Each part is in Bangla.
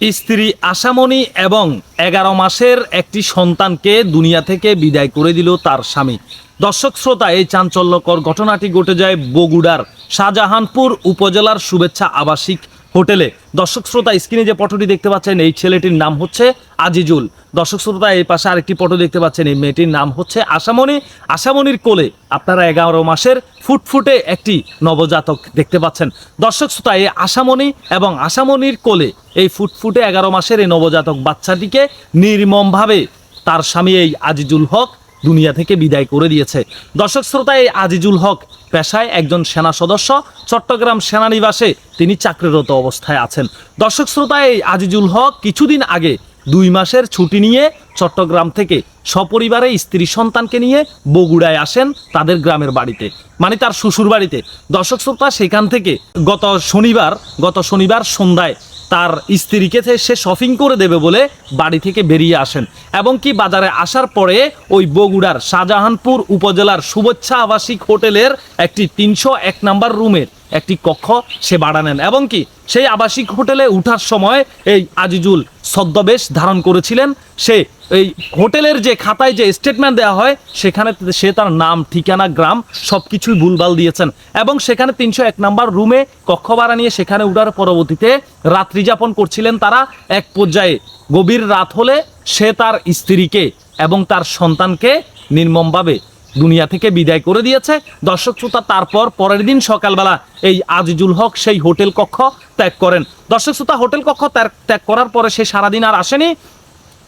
স্ত্রী আশামণি এবং এগারো মাসের একটি সন্তানকে দুনিয়া থেকে বিদায় করে দিল তার স্বামী। দর্শক শ্রোতা, এই চাঞ্চল্যকর ঘটনাটি ঘটে যায় বগুড়ার শাহজাহানপুর উপজেলার শুভেচ্ছা আবাসিক হোটেলে। দর্শক শ্রোতা, স্ক্রিনে যে ফটোটি দেখতে পাচ্ছেন, এই ছেলেটির নাম হচ্ছে আজিজুল। দর্শক শ্রোতা, এই পাশে আরেকটি ফটো দেখতে পাচ্ছেন, এই মেয়েটির নাম হচ্ছে আশামণি। আশামণির কোলে আপনারা এগারো মাসের ফুটফুটে একটি নবজাতক দেখতে পাচ্ছেন। দর্শক শ্রোতা, এই আশামণি এবং আশামণির কোলে এই ফুটফুটে এগারো মাসের এই নবজাতক বাচ্চাটিকে নির্মমভাবে তার স্বামী এই আজিজুল হক দুনিয়া থেকে বিদায় করে দিয়েছে। দর্শক শ্রোতা, এই আজিজুল হক পেশায় একজন সেনা সদস্য, চট্টগ্রাম সেনানিবাসে তিনি চাকরিরত অবস্থায় আছেন। দর্শক শ্রোতা, এই আজিজুল হক কিছুদিন আগে দুই মাসের ছুটি নিয়ে চট্টগ্রাম থেকে সপরিবারে স্ত্রী সন্তানকে নিয়ে বগুড়ায় আসেন তাদের গ্রামের বাড়িতে মানে তার শ্বশুর বাড়িতে দর্শক শ্রোতা, সেখান থেকে গত শনিবার গত শনিবার সন্ধ্যায় তার স্ত্রীকে সে শপিং করে দেবে বলে বাড়ি থেকে বেরিয়ে আসেন। এবং কি বাজারে আসার পরে ওই বগুড়ার শাহজাহানপুর উপজেলার শুভেচ্ছা আবাসিক হোটেলের একটি তিনশো এক নাম্বার রুমের একটি কক্ষ সে ভাড়া নেন। এবং কি সেই আবাসিক হোটেলে উঠার সময় এই আজিজুল ছদ্মবেশ ধারণ করেছিলেন। সে এই হোটেলের যে খাতায় যে স্টেটমেন্ট দেওয়া হয়, সেখানে সে তার নাম, ঠিকানা, গ্রাম সব কিছুই ভুলভাল দিয়েছেন এবং সেখানে তিনশো এক নাম্বার রুমে কক্ষ ভাড়া নিয়ে সেখানে উঠার পরবর্তীতে রাত্রি যাপন করছিলেন তারা। এক পর্যায়ে গভীর রাত হলে সে তার স্ত্রীকে এবং তার সন্তানকে নির্মমভাবে দুনিয়া থেকে বিদায় করে দিয়েছে। দর্শক শ্রোতা, তারপর পরের দিন সকালবেলা এই আজিজুল হক সেই হোটেল কক্ষ ত্যাগ করেন। দর্শক শ্রোতা, হোটেল কক্ষ ত্যাগ করার পরে সে সারাদিন আর আসেনি।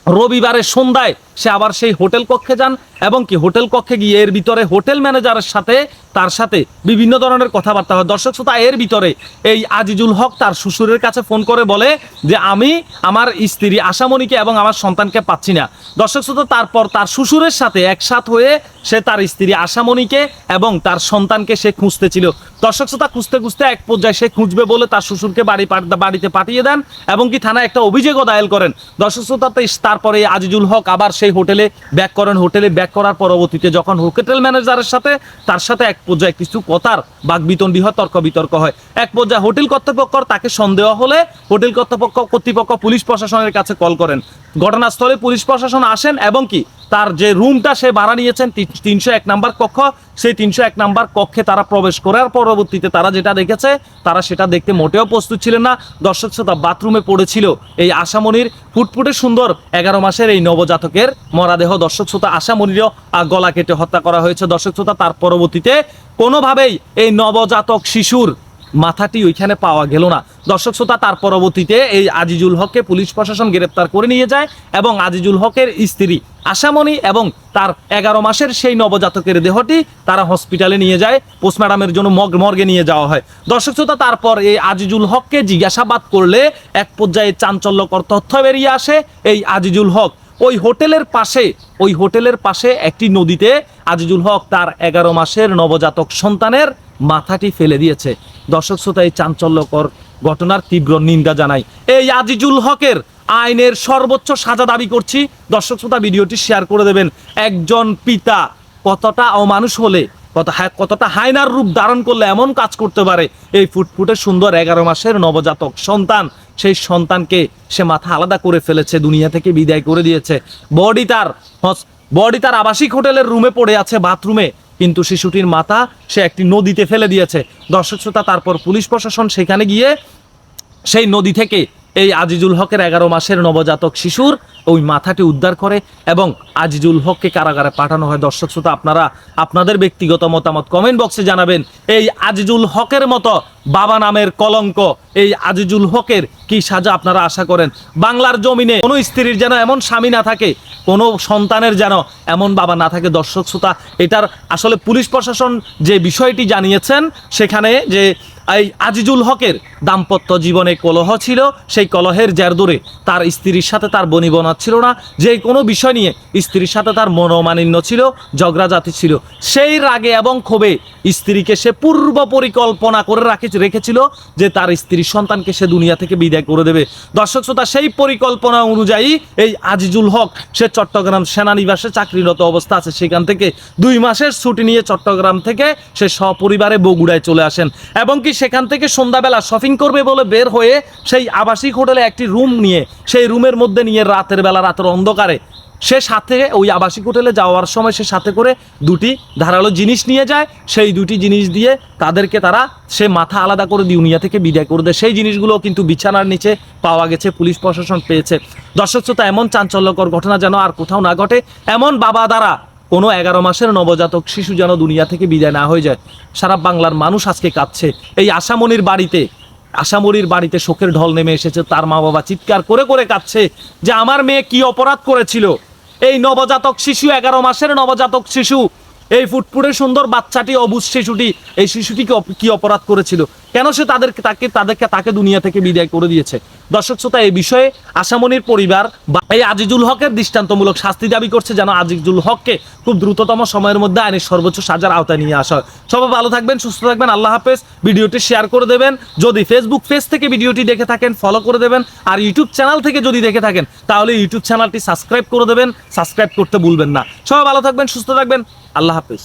রবিবারের সন্ধ্যায় সে আবার সেই হোটেল কক্ষে যান। এবং কি হোটেল কক্ষে গিয়ে এর ভিতরে হোটেল ম্যানেজারের সাথে, তার সাথে বিভিন্ন ধরনের কথাবার্তা হয়। দর্শক শ্রোতা, এর ভিতরে এই আজিজুল হক তার শ্বশুরের কাছে ফোন করে বলে যে, আমি আমার স্ত্রী আশামণিকে এবং আমার সন্তানকে পাচ্ছি না। দর্শক শ্রোতা, তারপর তার শ্বশুরের সাথে একসাথ হয়ে সে তার স্ত্রী আশামণিকে এবং তার সন্তানকে সে খুঁজতেছিল। দর্শক শ্রোতা, খুঁজতে খুঁজতে এক পর্যায়ে সে খুঁজবে বলে তার শ্বশুরকে বাড়ি বাড়িতে পাঠিয়ে দেন এবং কি থানায় একটা অভিযোগও দায়ের করেন। দর্শক শ্রোতা তারপরে আজিজুল হক আবার সেই হোটেলে ব্যাক করেন। হোটেলে ব্যাক করার পরবর্তীতে যখন হোটেল ম্যানেজারের সাথে, তার সাথে এক পর্যায়ে কিছু কথার বাগবিতণ্ডি হয় তর্ক বিতর্ক হয়। এক পর্যায়ে হোটেল কর্তৃপক্ষ তাকে সন্দেহ হলে হোটেল কর্তৃপক্ষ কর্তৃপক্ষ পুলিশ প্রশাসনের কাছে কল করেন। ঘটনাস্থলে পুলিশ প্রশাসন আসেন এবং কি? তার যে রুমটা সে ভাড়া নিয়েছেন তিনশো এক নাম্বার কক্ষ সেই তিনশো এক নাম্বার কক্ষে তারা প্রবেশ করার পরবর্তীতে তারা যেটা দেখেছে তারা সেটা দেখতে মোটেও প্রস্তুত ছিলেন না। দর্শক শ্রোতা বাথরুমে পড়েছিল এই আশামণির ফুটফুটে সুন্দর এগারো মাসের এই নবজাতকের মরাদেহ। দর্শক শ্রোতা আশামণিরও আহ, গলা কেটে হত্যা করা হয়েছে। দর্শক শ্রোতা তার পরবর্তীতে কোনোভাবেই এই নবজাতক শিশুর মাথাটি ওইখানে পাওয়া গেল না। দর্শক শ্রোতা তার পরবর্তীতে এই আজিজুল হককে পুলিশ প্রশাসন গ্রেপ্তার করে নিয়ে যায় এবং আজিজুল হকের স্ত্রী আশামণি এবং তার এগারো মাসের সেই নবজাতকের দেহটি তারা হসপিটালে নিয়ে যায়, পোস্টমার্টামের জন্য মর্গে নিয়ে যাওয়া হয়। দর্শক শ্রোতা, তারপর এই আজিজুল হককে জিজ্ঞাসাবাদ করলে এক পর্যায়ে চাঞ্চল্যকর তথ্য বেরিয়ে আসে, এই আজিজুল হক। ওই হোটেলের পাশে, ওই হোটেলের পাশে একটি নদীতে আজিজুল হক তার এগারো মাসের নবজাতক সন্তানের মাথাটি ফেলে দিয়েছে। দর্শক শ্রোতা, এই চাঞ্চল্যকর ঘটনার তীব্র নিন্দা জানায় এই আজিজুল হকের আইনের সর্বোচ্চ সাজা দাবি করছি। দর্শক শ্রোতা, ভিডিওটি শেয়ার করে দেবেন। একজন পিতা কতটা অমানুষ হলে, কত কতটা হায়নার রূপ ধারণ করলে এমন কাজ করতে পারে? এই ফুটফুটে সুন্দর এগারো মাসের নবজাতক সন্তান, সেই সন্তানকে সে মাথা আলাদা করে ফেলেছে, দুনিয়া থেকে বিদায় করে দিয়েছে। বডি তার বডি তার আবাসিক হোটেলের রুমে পড়ে আছে, বাথরুমে। কিন্তু শিশুটির মাথা সে একটি নদীতে ফেলে দিয়েছে। দর্শক শ্রোতা, তারপর পুলিশ প্রশাসন সেখানে গিয়ে সেই নদী থেকে এই আজিজুল হকের এগারো মাসের নবজাতক শিশুর ওই মাথাটি উদ্ধার করে এবং আজিজুল হককে কারাগারে পাঠানো হয়। দর্শক শ্রোতা, আপনারা আপনাদের ব্যক্তিগত মতামত কমেন্ট বক্সে জানাবেন, এই আজিজুল হকের মতো বাবা নামের কলঙ্ক, এই আজিজুল হকের কি সাজা আপনারা আশা করেন? বাংলার জমিনে কোনো স্ত্রীর যেন এমন স্বামী না থাকে, কোনো সন্তানের যেন এমন বাবা না থাকে। দর্শক শ্রোতা, এটার আসলে পুলিশ প্রশাসন যে বিষয়টি জানিয়েছেন, সেখানে যে এই আজিজুল হকের দাম্পত্য জীবনে কলহ ছিল, সেই কলহের জের ধরে তার স্ত্রীর সাথে তার বনিবনা ছিল না, যে কোনো বিষয় নিয়ে স্ত্রীর সাথে তার মনোমালিন্য ছিল ঝগড়াজাতি ছিল। সেই রাগে এবং ক্ষোভে স্ত্রীকে সে পূর্ব পরিকল্পনা করে রাখে রেখেছিল যে তার স্ত্রীর সন্তানকে সে দুনিয়া থেকে বিদায় করে দেবে। দর্শক শ্রোতা, সেই পরিকল্পনা অনুযায়ী এই আজিজুল হক, সে চট্টগ্রাম সেনানিবাসে চাকরিরত অবস্থা আছে। সেখান থেকে দুই মাসের ছুটি নিয়ে চট্টগ্রাম থেকে সে সপরিবারে বগুড়ায় চলে আসেন। এবং কি সেখান থেকে সন্ধ্যাবেলা শপিং করবে বলে বের হয়ে সেই আবাসিক হোটেলে একটি রুম নিয়ে, সেই রুমের মধ্যে নিয়ে রাতের বেলা, রাতের অন্ধকারে সে সাথে, ওই আবাসিক হোটেলে যাওয়ার সময় সে সাথে করে দুটি ধারালো জিনিস নিয়ে যায়। সেই দুটি জিনিস দিয়ে তাদেরকে তারা, সে মাথা আলাদা করে দুনিয়া থেকে বিদায় করে দেয়। সেই জিনিসগুলো কিন্তু বিছানার নিচে পাওয়া গেছে, পুলিশ প্রশাসন পেয়েছে। দর্শক শ্রোতা, এমন চাঞ্চল্যকর ঘটনা যেন আর কোথাও না ঘটে, এমন বাবা দ্বারা কোনো এগারো মাসের নবজাতক শিশু যেন দুনিয়া থেকে বিদায় না হয়ে যায়। সারা বাংলার মানুষ আজকে কাঁদছে। এই আশামনির বাড়িতে আশামনির বাড়িতে শোকের ঢল নেমে এসেছে। তার মা বাবা চিৎকার করে করে কাঁদছে যে আমার মেয়ে কি অপরাধ করেছিল। এই নবজাতক শিশু, এগারো মাসের নবজাতক শিশু। এই ফুটফুটে সুন্দর বাচ্চাটি, অবুজ শিশুটি, এই শিশুটিকে অপ- কি অপরাধ করেছিল? কেন সে তাদের তাকে তাদেরকে তাকে দুনিয়া থেকে বিদায় করে দিয়েছে? দর্শক শ্রোতা এই বিষয়ে আশামনির পরিবার বা এই আজিজুল হকের দৃষ্টান্তমূলক শাস্তি দাবি করছে যেন আজিজুল হককে খুব দ্রুততম সময়ের মধ্যে আইনের সর্বোচ্চ সাজার আওতায় নিয়ে আসা হয়। সবাই ভালো থাকবেন, সুস্থ থাকবেন, আল্লাহ হাফেজ। ভিডিওটি শেয়ার করে দেবেন। যদি ফেসবুক পেজ থেকে ভিডিওটি দেখে থাকেন ফলো করে দেবেন। আর ইউটিউব চ্যানেল থেকে যদি দেখে থাকেন, তাহলে ইউটিউব চ্যানেলটি সাবস্ক্রাইব করে দেবেন। সাবস্ক্রাইব করতে ভুলবেন না। সবাই ভালো থাকবেন, সুস্থ থাকবেন। আল্লাহ হাফেজ।